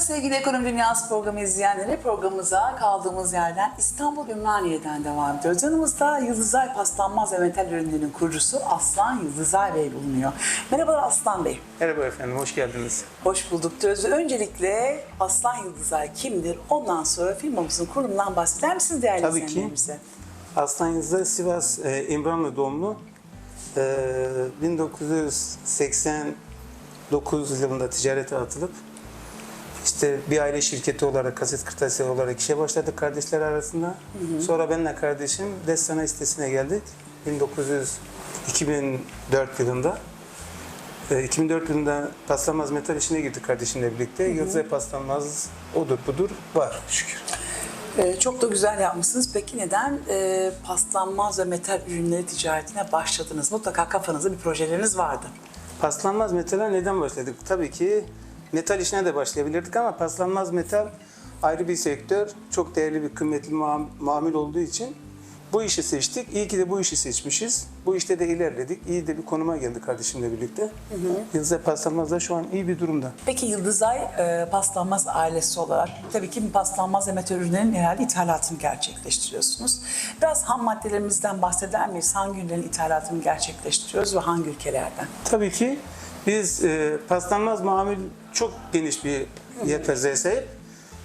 sevgili Ekonomi Dünyası programı izleyenleri. Programımıza kaldığımız yerden İstanbul Ümraniye'den devam ediyoruz. Yanımızda Yıldızay Paslanmaz ve Metal Ürünlerinin kurucusu Aslan Yıldızay Bey bulunuyor. Merhabalar Aslan Bey. Merhaba efendim, hoş geldiniz. Hoş bulduk diyoruz. Öncelikle Aslan Yıldızay kimdir? Ondan sonra firmamızın kurulumundan bahseder misiniz değerli Tabii ki. izleyenlerimize? Aslan Yıldızay Sivas e, İmranlı doğumlu. E, 1989 yılında ticarete atılıp işte bir aile şirketi olarak, kaset kırtasiye olarak işe başladık kardeşler arasında. Sonra benle kardeşim Destana sitesine geldik. 1900 2004 yılında. E, 2004 yılında paslanmaz metal işine girdik kardeşimle birlikte. Yıldızay paslanmaz odur budur var şükür. Ee, çok da güzel yapmışsınız. Peki neden e, paslanmaz ve metal ürünleri ticaretine başladınız? Mutlaka kafanızda bir projeleriniz vardı. Paslanmaz metale neden başladık? Tabii ki metal işine de başlayabilirdik ama paslanmaz metal ayrı bir sektör. Çok değerli bir kıymetli mamul olduğu için bu işi seçtik. İyi ki de bu işi seçmişiz. Bu işte de ilerledik. İyi de bir konuma geldik kardeşimle birlikte. Yıldızay Paslanmaz da şu an iyi bir durumda. Peki Yıldızay e, paslanmaz ailesi olarak tabii ki paslanmaz ve metal ürünlerin herhalde ithalatını gerçekleştiriyorsunuz. Biraz ham maddelerimizden bahseder miyiz? Hangi ürünlerin ithalatını gerçekleştiriyoruz ve hangi ülkelerden? Tabii ki biz e, paslanmaz mamul çok geniş bir yelpazeye sahip.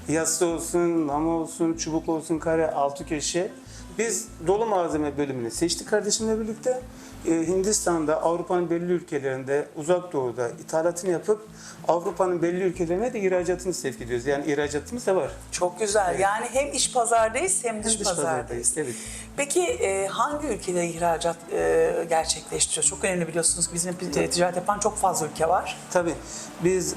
Yassı olsun, lama olsun, çubuk olsun, kare, altı köşe. Biz dolu malzeme bölümünü seçtik kardeşimle birlikte. E, Hindistan'da, Avrupa'nın belli ülkelerinde, Uzak Doğu'da ithalatını yapıp Avrupa'nın belli ülkelerine de ihracatını sevk ediyoruz. Yani ihracatımız da var. Çok güzel. Yani hem iç pazardayız hem dış, Dış pazardayız. pazardayız, evet. Peki e, hangi ülkelere ihracat e, gerçekleştiriyor? Çok önemli biliyorsunuz. Bizim ticaret yapan çok fazla ülke var. Tabii biz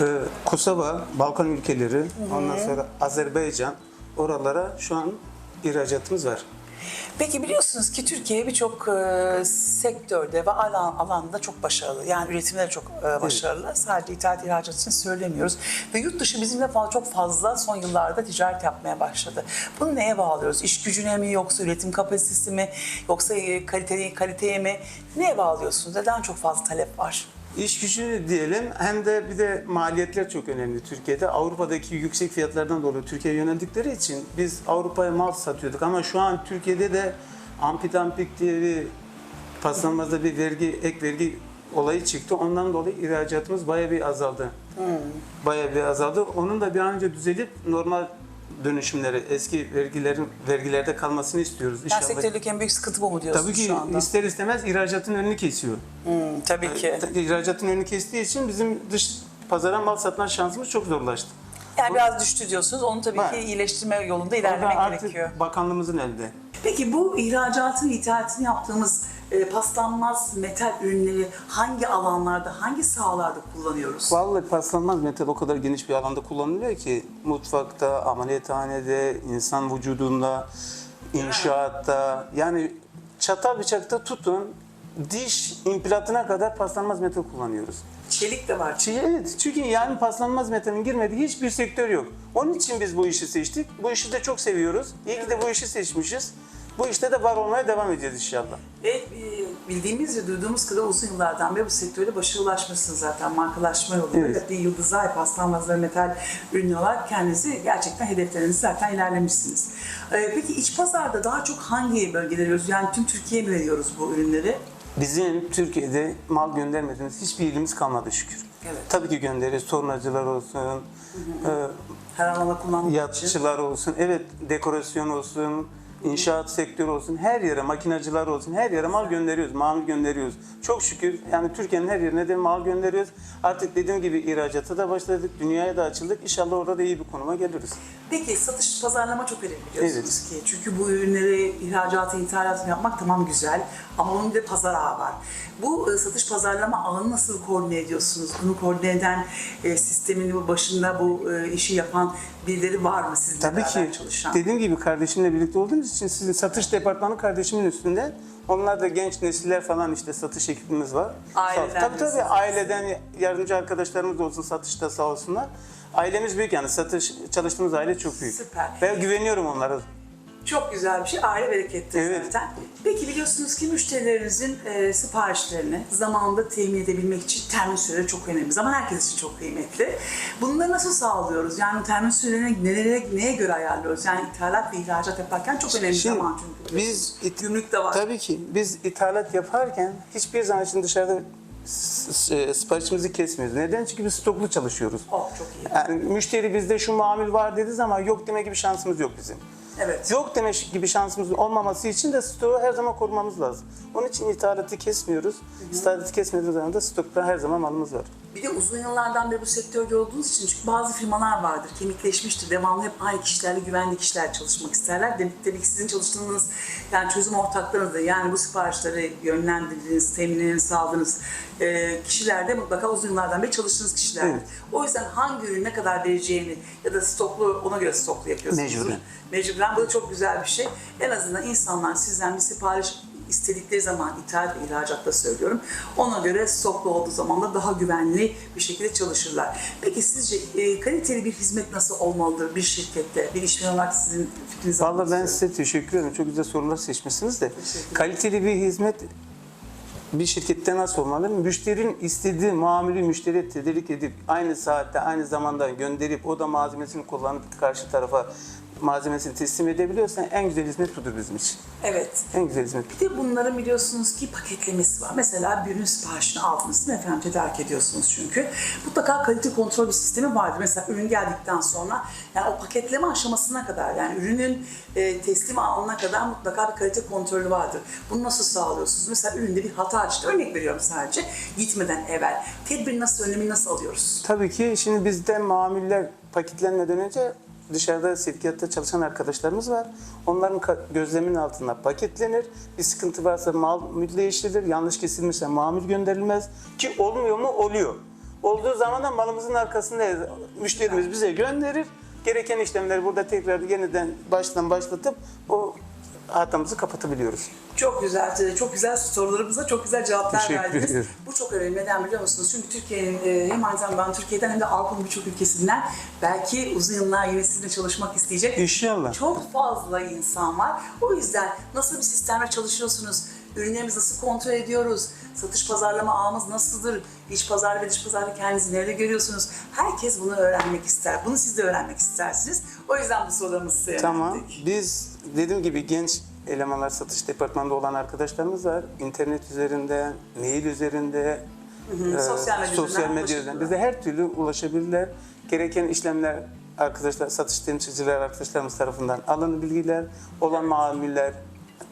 e, Kosova, Balkan ülkeleri, ondan sonra Azerbaycan oralara şu an ihracatımız var. Peki biliyorsunuz ki Türkiye birçok e, sektörde ve alan, alanda çok başarılı. Yani üretimde de çok e, başarılı. Sadece ithalat ihracat için söylemiyoruz. Ve yurt dışı bizimle falan çok fazla son yıllarda ticaret yapmaya başladı. Bunu neye bağlıyoruz? İş gücüne mi yoksa üretim kapasitesi mi yoksa e, kaliteye, kaliteye mi? Neye bağlıyorsunuz? Neden çok fazla talep var? İş gücü diyelim hem de bir de maliyetler çok önemli Türkiye'de. Avrupa'daki yüksek fiyatlardan dolayı Türkiye'ye yöneldikleri için biz Avrupa'ya mal satıyorduk ama şu an Türkiye'de de ampidampik diye bir paslanmazda bir vergi, ek vergi olayı çıktı. Ondan dolayı ihracatımız bayağı bir azaldı. Bayağı bir azaldı. Onun da bir an önce düzelip normal dönüşümleri, eski vergilerin vergilerde kalmasını istiyoruz Yani inşallah. sektördeki en büyük sıkıntı bu mu diyorsunuz Tabii ki şu anda? ister istemez ihracatın önünü kesiyor. Hmm, tabii ki. İhracatın önünü kestiği için bizim dış pazara mal satma şansımız çok zorlaştı. Yani biraz düştü diyorsunuz. Onu tabii Var. ki iyileştirme yolunda ilerlemek artık gerekiyor. bakanlığımızın elde. Peki bu ihracatın, ithalatını yaptığımız e, paslanmaz metal ürünleri hangi alanlarda, hangi sahalarda kullanıyoruz? Vallahi paslanmaz metal o kadar geniş bir alanda kullanılıyor ki mutfakta, ameliyathanede, insan vücudunda, inşaatta yani çatal bıçakta tutun diş implantına kadar paslanmaz metal kullanıyoruz. Çelik de var. Şey, Evet, çünkü yani paslanmaz metalin girmediği hiçbir sektör yok. Onun için biz bu işi seçtik. Bu işi de çok seviyoruz. İyi ki de bu işi seçmişiz. Bu işte de var olmaya devam edeceğiz inşallah. Ve e, bildiğimiz ve duyduğumuz kadar uzun yıllardan beri bu sektörde başarılaşmışsınız zaten markalaşma yolunda. Evet. Bir Yıldızay paslanmaz ve metal ürünü olarak kendinizi gerçekten hedeflerinizi zaten ilerlemişsiniz. E, Peki iç pazarda daha çok hangi bölgelere veriyoruz? Yani tüm Türkiye'ye mi veriyoruz bu ürünleri? Bizim Türkiye'de mal göndermediğimiz hiçbir ilimiz kalmadı şükür. Evet. Tabii ki gönderiyoruz. Tornacılar olsun, e, Her alanda kullanmak için. yatçılar olsun, evet dekorasyon olsun, inşaat sektörü olsun, her yere makinacılar olsun, her yere mal gönderiyoruz, mal gönderiyoruz. Çok şükür yani Türkiye'nin her yerine de mal gönderiyoruz. Artık dediğim gibi ihracata da başladık, dünyaya da açıldık. İnşallah orada da iyi bir konuma geliriz. Peki satış pazarlama çok önemli biliyorsunuz ki. Çünkü bu ürünleri ihracatı, ithalatını yapmak tamam güzel ama onun bir de pazar ağı var. Bu e, satış pazarlama ağını nasıl koordine ediyorsunuz? Bunu koordine eden e, sistemin bu başında bu e, işi yapan birileri var mı sizinle Tabii beraber ki çalışan? dediğim gibi kardeşimle birlikte olduğumuz için sizin satış departmanı kardeşimin üstünde. Onlar da genç nesiller falan işte satış ekibimiz var. Aileden Tabii tabii aileden yardımcı arkadaşlarımız olsun satışta sağ olsunlar. Ailemiz büyük yani satış çalıştığımız aile çok büyük. Süper. Ben güveniyorum onlara. Çok güzel bir şey. Aile berekettir Evet. zaten. Peki biliyorsunuz ki müşterilerinizin e, siparişlerini zamanında temin edebilmek için termin süreleri çok önemli. Zaman herkes için çok kıymetli. Bunları nasıl sağlıyoruz? Yani termin sürelerini nelere, neye göre ayarlıyoruz? Yani ithalat ve ihracat yaparken çok önemli Şimdi zaman çünkü. biz it- Gümrük de var. Tabii ki biz ithalat yaparken hiçbir zaman için dışarıda siparişimizi kesmiyoruz. Neden? Çünkü biz stoklu çalışıyoruz. Oh, çok iyi. Yani müşteri bizde şu mamul var dediği zaman yok deme gibi şansımız yok bizim. Evet. Yok deme gibi şansımız olmaması için de stoğu her zaman korumamız lazım. Onun için ithalatı kesmiyoruz. İthalatı kesmediğimiz zaman da stokta her zaman malımız var. Bir de uzun yıllardan beri bu sektörde olduğunuz için çünkü bazı firmalar vardır, kemikleşmiştir. Devamlı hep aynı kişilerle, güvenli kişiler çalışmak isterler. Demek ki sizin çalıştığınız yani çözüm ortaklarınız da yani bu siparişleri yönlendirdiğiniz, teminini sağladığınız e, kişiler de mutlaka uzun yıllardan beri çalıştığınız kişiler. Evet. O yüzden hangi ürün ne kadar vereceğini ya da stoklu ona göre stoklu yapıyorsunuz. Mecburen. Mecburen. Bu da çok güzel bir şey. En azından insanlar sizden bir sipariş istedikleri zaman ithal ve ihracatta söylüyorum. Ona göre stoklu olduğu zaman da daha güvenli bir şekilde çalışırlar. Peki sizce e, kaliteli bir hizmet nasıl olmalıdır bir şirkette? Bir işveren olarak sizin fikrinizi Vallahi almak ben size teşekkür ederim. Çok güzel sorular seçmişsiniz de. Kaliteli bir hizmet bir şirkette nasıl olmalı? Müşterinin istediği mamülü müşteriye tedarik edip aynı saatte aynı zamanda gönderip o da malzemesini kullanıp karşı tarafa malzemesini teslim edebiliyorsan en güzel hizmet budur bizim için. Evet. En güzel hizmet. Bir de bunların biliyorsunuz ki paketlemesi var. Mesela bir ürün siparişini aldınız mi efendim? Tedarik ediyorsunuz çünkü. Mutlaka kalite kontrol bir sistemi vardır. Mesela ürün geldikten sonra yani o paketleme aşamasına kadar yani ürünün e, teslim anına kadar mutlaka bir kalite kontrolü vardır. Bunu nasıl sağlıyorsunuz? Mesela üründe bir hata çıktı. Örnek veriyorum sadece. Gitmeden evvel. Tedbir nasıl, önlemi nasıl alıyoruz? Tabii ki şimdi bizde mamuller paketlenmeden önce dışarıda sevkiyatta çalışan arkadaşlarımız var. Onların gözleminin altında paketlenir. Bir sıkıntı varsa mamul değiştirilir. Yanlış kesilmişse mamul gönderilmez. Ki olmuyor mu? Oluyor. Olduğu zaman da malımızın arkasındayız. Müşterimiz bize gönderir. Gereken işlemleri burada tekrar yeniden baştan başlatıp o hatamızı kapatabiliyoruz. Çok güzel, çok güzel sorularımıza çok güzel cevaplar Teşekkür verdiniz. ederim. Bu çok önemli. Neden biliyor musunuz? Çünkü Türkiye'nin e, hem aynı zamanda Türkiye'den hem de Avrupa'nın birçok ülkesinden belki uzun yıllar yine sizinle çalışmak isteyecek İnşallah. çok fazla insan var. O yüzden nasıl bir sistemle çalışıyorsunuz? Ürünlerimizi nasıl kontrol ediyoruz? Satış pazarlama ağımız nasıldır? İç pazar ve dış pazarda kendinizi nerede görüyorsunuz? Herkes bunu öğrenmek ister. Bunu siz de öğrenmek istersiniz. O yüzden bu sorularımızı size Tamam. Biz dediğim gibi genç elemanlar satış departmanında olan arkadaşlarımız var. İnternet üzerinde, mail üzerinde, e, Sosyal medya sosyal üzerinden medya üzerinden. ulaşabilirler. Bize her türlü ulaşabilirler. Gereken işlemler arkadaşlar, satış temsilciler arkadaşlarımız tarafından alınır bilgiler, olan mamuller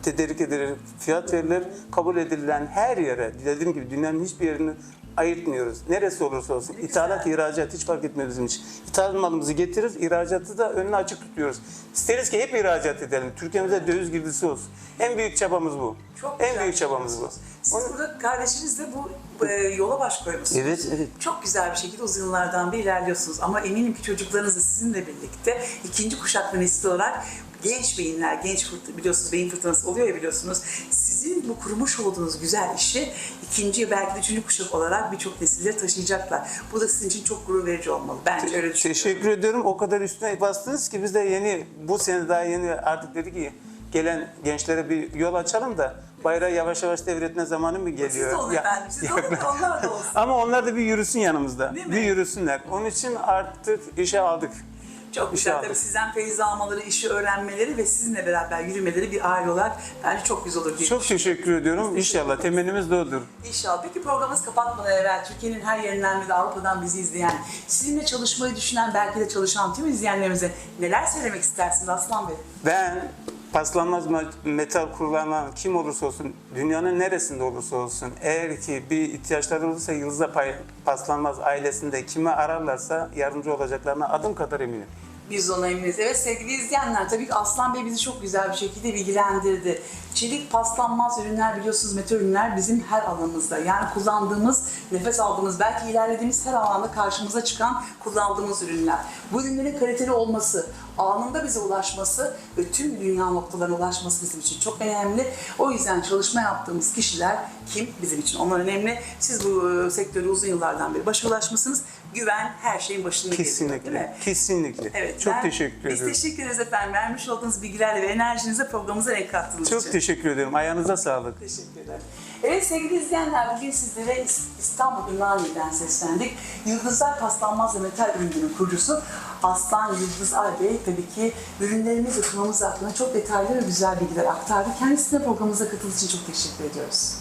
tedarik edilir, fiyat verilir, kabul edilen her yere, dediğim gibi dünyanın hiçbir yerini ayırtmıyoruz. Neresi olursa olsun. İthalat, ihracat hiç fark etmiyor bizim için. İthalat malımızı getiririz, ihracatı da önünü açık tutuyoruz. İsteriz ki hep ihracat edelim. Türkiye'mize döviz girdisi olsun. En büyük çabamız bu. Çok en güzel büyük çabamız bu. Siz Onun- burada kardeşinizle bu e, yola baş koymuşsunuz. Evet, evet. Çok güzel bir şekilde uzun yıllardan beri ilerliyorsunuz. Ama eminim ki çocuklarınız da sizinle birlikte ikinci kuşak ve nesil olarak genç beyinler, genç biliyorsunuz beyin fırtınası oluyor ya biliyorsunuz. Sizin bu kurmuş olduğunuz güzel işi ikinci belki de üçüncü kuşak olarak birçok nesillere taşıyacaklar. Bu da sizin için çok gurur verici olmalı. Bence öyle düşünüyorum. Teşekkür ediyorum. O kadar üstüne bastınız ki biz de yeni, bu sene daha yeni artık dedi ki gelen gençlere bir yol açalım da bayrağı yavaş yavaş devretme zamanı mı geliyor? Siz de olun Ya- efendim. Siz de olun, onlar da olsun. Ama onlar da bir yürüsün yanımızda. Değil mi? Bir yürüsünler. Onun için artık işe aldık. Çok güzel. Tabii sizden feyiz almaları, işi öğrenmeleri ve sizinle beraber yürümeleri bir aile olarak bence çok güzel olur diye Çok teşekkür ediyorum. İnşallah temennimiz de odur. İnşallah. Peki programımız kapatmadan evvel Türkiye'nin her yerinden ve de Avrupa'dan bizi izleyen, sizinle çalışmayı düşünen, belki de çalışan tüm izleyenlerimize neler söylemek istersiniz Aslan Bey? Ben paslanmaz ma- metal kullanan kim olursa olsun, dünyanın neresinde olursa olsun, eğer ki bir ihtiyaçları olursa Yıldız'a paslanmaz ailesinde kime ararlarsa yardımcı olacaklarına adım kadar eminim. Biz ona eminiz. Evet sevgili izleyenler tabii ki Aslan Bey bizi çok güzel bir şekilde bilgilendirdi. Çelik paslanmaz ürünler biliyorsunuz metal ürünler bizim her alanımızda. Yani kullandığımız, nefes aldığımız, belki ilerlediğimiz her alanda karşımıza çıkan kullandığımız ürünler. Bu ürünlerin kaliteli olması, anında bize ulaşması ve tüm dünya noktalarına ulaşması bizim için çok önemli. O yüzden çalışma yaptığımız kişiler kim bizim için onlar önemli. Siz bu e, sektörde uzun yıllardan beri başa ulaşmışsınız. Güven her şeyin başında geliyor değil Kesinlikle. mi? Kesinlikle. Evet, Çok ben- teşekkür Biz ederim. teşekkür ederiz efendim. Vermiş olduğunuz bilgilerle ve enerjinize programımıza renk kattığınız için. Çok teşekkür ederim. Ayağınıza sağlık. Teşekkür ederim. Evet sevgili izleyenler bugün sizlere İs- İstanbul Ümraniye'den seslendik. Yıldızlar Paslanmaz ve Metal Ürünlerinin kurucusu Aslan Yıldız Albey tabii ki ürünlerimiz ve sunumumuz hakkında çok detaylı ve güzel bilgiler aktardı. Kendisine programımıza katıldığı için çok teşekkür ediyoruz.